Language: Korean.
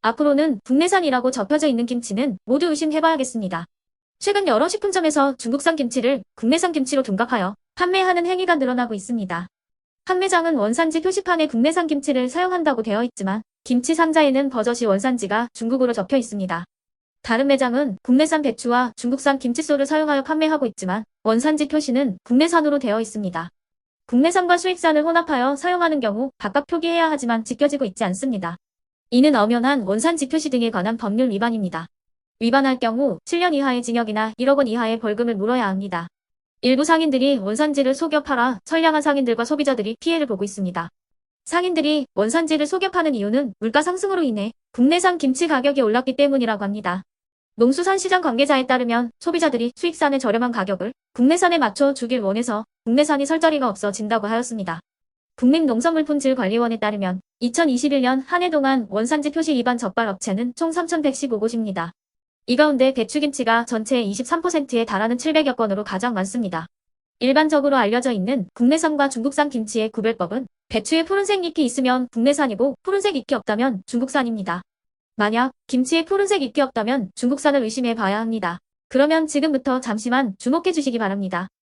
앞으로는 국내산이라고 접혀져 있는 김치는 모두 의심해봐야겠습니다. 최근 여러 식품점에서 중국산 김치를 국내산 김치로 둔갑하여 판매하는 행위가 늘어나고 있습니다. 판매장은 원산지 표시판에 국내산 김치를 사용한다고 되어 있지만 김치 상자에는 버젓이 원산지가 중국으로 적혀 있습니다. 다른 매장은 국내산 배추와 중국산 김치소를 사용하여 판매하고 있지만 원산지 표시는 국내산으로 되어 있습니다. 국내산과 수입산을 혼합하여 사용하는 경우 각각 표기해야 하지만 지켜지고 있지 않습니다. 이는 엄연한 원산 지 표시 등에 관한 법률 위반입니다. 위반할 경우 7년 이하의 징역이나 1억 원 이하의 벌금을 물어야 합니다. 일부 상인들이 원산지를 속여 팔아 선량한 상인들과 소비자들이 피해를 보고 있습니다. 상인들이 원산지를 속여 파는 이유는 물가 상승으로 인해 국내산 김치 가격이 올랐기 때문이라고 합니다. 농수산 시장 관계자에 따르면 소비자들이 수입산의 저렴한 가격을 국내산에 맞춰 주길 원해서 국내산이 설 자리가 없어 진다고 하였습니다. 국민농산물품질관리원에 따르면 2021년 한 해 동안 원산지 표시 위반 적발 업체는 총 3,115곳입니다. 이 가운데 배추김치가 전체의 23%에 달하는 700여 건으로 가장 많습니다. 일반적으로 알려져 있는 국내산과 중국산 김치의 구별법은 배추에 푸른색 잎이 있으면 국내산이고 푸른색 잎이 없다면 중국산입니다. 만약 김치에 푸른색 잎이 없다면 중국산을 의심해 봐야 합니다. 그러면 지금부터 잠시만 주목해 주시기 바랍니다.